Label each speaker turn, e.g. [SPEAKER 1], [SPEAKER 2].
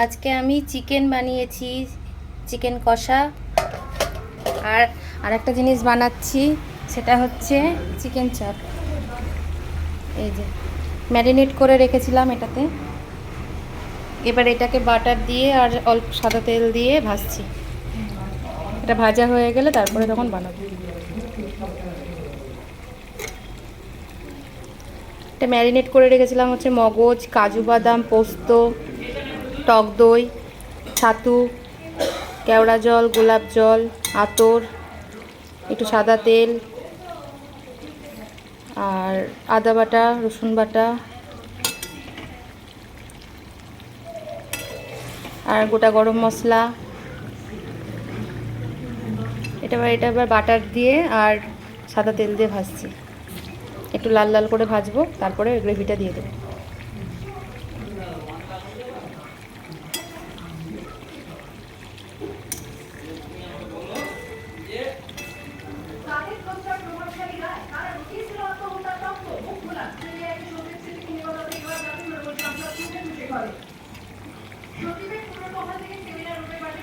[SPEAKER 1] আজকে আমি চিকেন বানিয়েছি, চিকেন কষা। আর আরেকটা জিনিস বানাচ্ছি, সেটা হচ্ছে চিকেন চাপ। এই যে, ম্যারিনেট করে রেখেছিলাম এটাতে। এবার এটাকে বাটার দিয়ে আর অল্প সাদা তেল দিয়ে ভাজছি। এটা ভাজা হয়ে গেলে তারপরে তখন বানাবো। এটা ম্যারিনেট করে রেখেছিলাম হচ্ছে মগজ, কাজু বাদাম, পোস্ত। টক দই, ছাতু, কেওড়া জল, গোলাপ জল, আতর, একটু সাদা তেল, আর আদা বাটা, রসুন বাটা, আর গোটা গরম মশলা। এটা এবার এটা এবার বাটার দিয়ে আর সাদা তেল দিয়ে ভাজছি। একটু লাল লাল করে ভাজবো, তারপরে গ্রেভিটা দিয়ে দেবো। করে সঙ্গীতের পুনর্বহাল থেকে সেমিনার রূপে পাঠে